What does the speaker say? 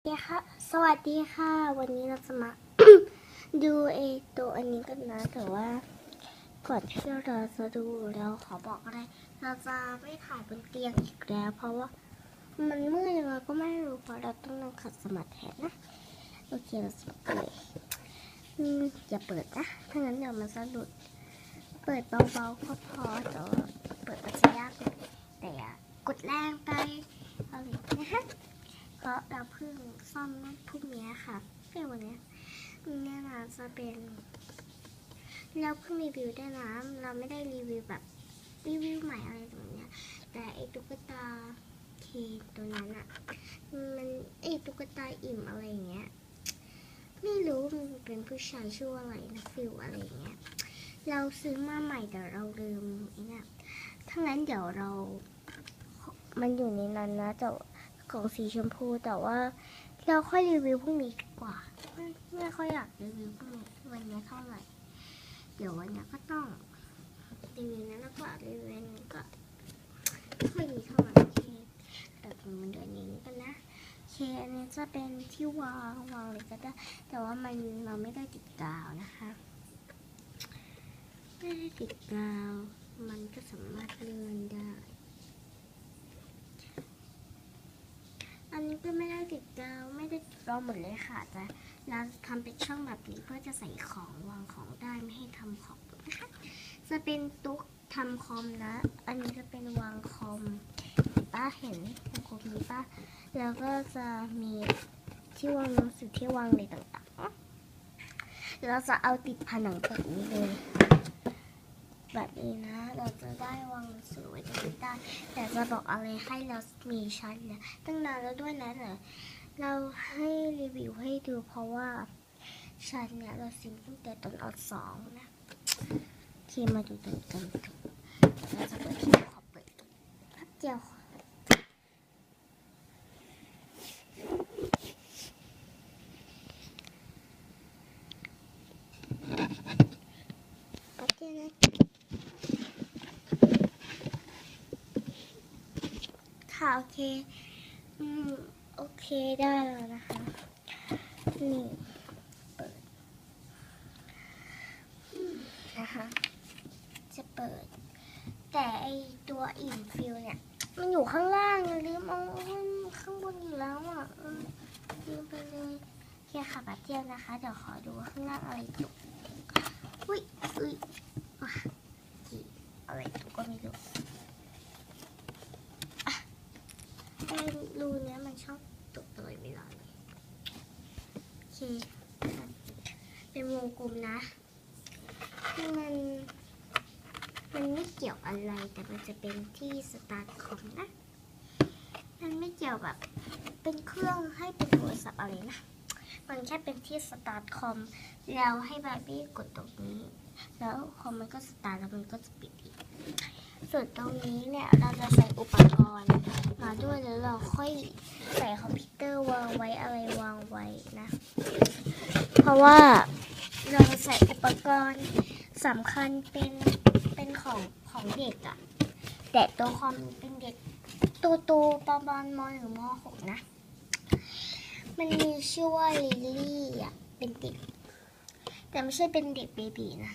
สวัสดีค่ะสวัสดีค่ะ วันนี้เราจะมาดูไอตัวอันนี้กันนะ แต่ว่า ก่อนที่เราจะดูเราขอบอกอะไรเราจะไม่ถ่ายบนเตียงอีกแล้ว เพราะว่า มันมืดยังไงก็ไม่รู้เพราะเราต้องนั่งขัดสมาธิแทนนะ โอเคเราจะเปิดอืมอย่าเปิดนะ ถ้างั้นเดี๋ยวมันสะดุด เปิดเบาๆก็พอแต่เปิดมันจะยากแต่อย่ากดแรงไปเอาเลยนะคะ เพราะเราเพิ่งซ่อมพรุ่งนี้ค่ะเป็นวันเนี้ยเนี่ยนะจะเป็นเราเพิ่งรีวิวได้นะเราไม่ได้รีวิวแบบรีวิวใหม่อะไรแบบเนี้ยแต่ไอตุ๊กตาเคตัวนั้นอะมันไอตุ๊กตาอิ่มอะไรอย่างเงี้ยไม่รู้มันเป็นผู้ชายชื่ออะไรนะฟิลอะไรอย่างเงี้ยเราซื้อมาใหม่แต่เราลืมไอ้เนี่ยถ้างั้นเดี๋ยวเรา มันอยู่ในนั้นนะแต่ของสีชมพูแต่ว่า เราค่อยรีวิวพรุ่งนี้ดีกว่า ไม่ไม่ค่อยอยากรีวิวพรุ่งนี้วันนี้เท่าไหร่ เดี๋ยววันนี้ก็ต้องรีวิวนั้นแล้วก็รีวิวนั้ก็ค่อยดีเท่าไหร่เคแต่มันเดือนนี้กันนะเคอันนี้จะเป็นที่วางวางเลยก็ได้ แต่ว่ามันเราไม่ได้ติดกาวนะคะไม่ได้ติดกาว มันก็สามารถเลื่อนได้ นี้ก็ไม่ได้ติดกาวไม่ได้ติดกาวหมดเลยค่ะแต่เราทำเป็นช่องแบบนี้เพื่อจะใส่ของวางของได้ไม่ให้ทำของนะคะจะเป็นตุ๊กทำคอมนะ อันนี้จะเป็นวางคอมป้าเห็นวงคอมนี้ป้าแล้วก็จะมีที่วางหนังสือที่วางอะไรต่างๆเราจะเอาติดผนังแบบนี้เลย แบบนี้นะ เราจะได้วางหนังสือไว้ตรงนี้ได้ แต่จะบอกอะไรให้เรามีชั้นเนี่ยตั้งนานแล้วด้วยนะแต่เราให้รีวิวให้ดูเพราะว่าชั้นเนี่ยเราซิงตั้งแต่ตอนออสองนะที่มาดูกันกันเราจะเปิดที่ขอเปิดแป๊บเดียวแป๊บเดียวนะ ค่ะ โอเค อืม โอเคได้แล้วนะคะ นี่เปิดนะคะ จะเปิด แต่ไอตัวอิ่มฟิลเนี่ย มันอยู่ข้างล่างลืมเอาข้างบนอยู่แล้วอะลืมไปเลยโอเคค่ะบัดเจียวนะคะ เดี๋ยวขอดูข้างล่างอะไรตกอุ้ยอุ้ยอะกี่อะไรตกก็ไม่รู้ ไอ้ รูเนี้ยมันชอบตกตลอดเวลาเลยโอเค เป็นวงกลมนะมันมันไม่เกี่ยวอะไรแต่มันจะเป็นที่สตาร์ทคอมนะ มันไม่เกี่ยวแบบเป็นเครื่องให้เป็นโทรศัพท์อะไรนะ มันแค่เป็นที่สตาร์ทคอมแล้วให้บาร์บี้กดตรงนี้ แล้วคอมมันก็สตาร์ทแล้วมันก็จะปิดอีก ส่วนตรงนี้เนี่ยเราจะใส่อุปกรณ์ มาด้วยแล้วเราค่อยใส่คอมพิวเตอร์วางไว้อะไรวางไว้นะ เพราะว่าเราใส่อุปกรณ์สำคัญเป็นเป็นของของเด็กอะแต่ตัวคอมเป็นเด็กตัวโตประมาณมหรือมหกนะ มันมีชื่อว่าลิลลี่อะเป็นเด็ก แต่ไม่ใช่เป็นเด็กเบบีนะ